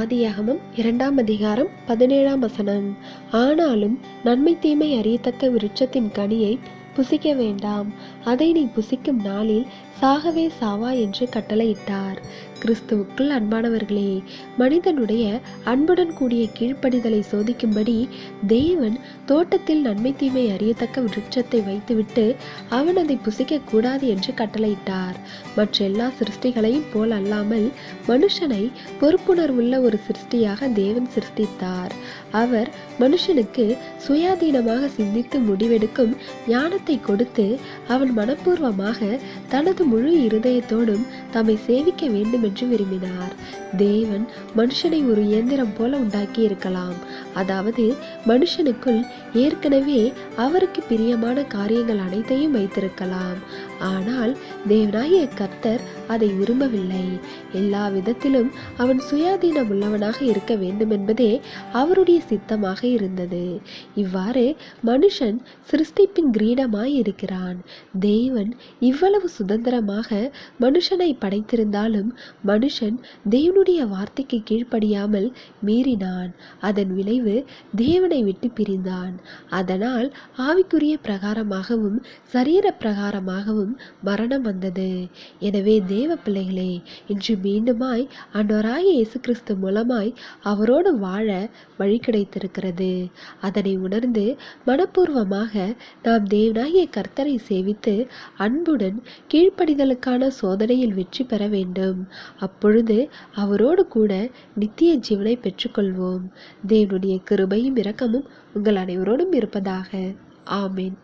ஆதியாகமம் இரண்டாம் அதிகாரம் பதினேழாம் வசனம். ஆனாலும் நன்மை தீமை அறியத்தக்க விருட்சத்தின் கனியை புசிக்க வேண்டாம். அதை நீ புசிக்கும் நாளில் சாகவே சாவா என்று கட்டளையிட்டார். கிறிஸ்துவுக்குள் அன்பானவர்களே மனிதனுடைய அன்புடன் கூடிய கீழ்ப்படிதலை சோதிக்கும்படி தேவன் தோட்டத்தில் நன்மை தீமை அறியத்தக்க விருட்சத்தை வைத்துவிட்டு அவன் அதை புசிக்க கூடாது என்று கட்டளையிட்டார். மற்ற எல்லா சிருஷ்டிகளையும் போல் அல்லாமல் மனுஷனை பொறுப்புணர்வுள்ள ஒரு சிருஷ்டியாக தேவன் சிருஷ்டித்தார். அவர் மனுஷனுக்கு சுயாதீனமாக சிந்தித்து முடிவெடுக்கும் ஞான ஞானத்தை கொடுத்து அவன் மனப்பூர்வமாக தனது முழு இருதயத்தோடும் தம்மை சேவிக்க வேண்டும் என்று விரும்பினார். தேவன் மனுஷனை ஒரு இயந்திரம் போல உண்டாக்கி இருக்கலாம் அதாவது மனுஷனுக்குள் ஏற்கனவே அவருக்கு பிரியமான காரியங்கள் அனைத்தையும் வைத்திருக்கலாம். ஆனால் தேவனாகிய கர்த்தர் அதை விரும்பவில்லை. எல்லா விதத்திலும் அவன் சுயாதீனம் உள்ளவனாக இருக்க வேண்டும் என்பதே அவருடைய சித்தமாக இருந்தது. இவ்வாறு மனுஷன் சிருஷ்டிப்பின் கிரீடமாய் இருக்கிறான் தேவன் இவ்வளவு சுதந்திரமாக மனுஷனை படைத்திருந்தாலும் மனுஷன் தேவனுடைய வார்த்தைக்கு கீழ்ப்படியாமல் மீறினான். அதன் விளைவு தேவனை விட்டு பிரிந்தான். அதனால் ஆவிக்குரிய பிரகாரமாகவும் சரீர பிரகாரமாகவும் மரணம் வந்தது. எனவே தேவ பிள்ளைகளே இன்று மீண்டுமாய் ஆண்டவராகிய இயேசு கிறிஸ்து மூலமாய் அவரோடு வாழ வழி கிடைத்திருக்கிறது. அதனை உணர்ந்து மனப்பூர்வமாக நாம் தேவனாகிய கர்த்தரை சேவித்து அன்புடன் கீழ்ப்படிதலுக்கான சோதனையில் வெற்றி பெற வேண்டும். அப்பொழுது அவரோடு கூட நித்திய ஜீவனை பெற்றுக்கொள்வோம். தேவனுடைய கிருபையும் இரக்கமும் உங்கள் அனைவரோடும் இருப்பதாக. ஆமீன்.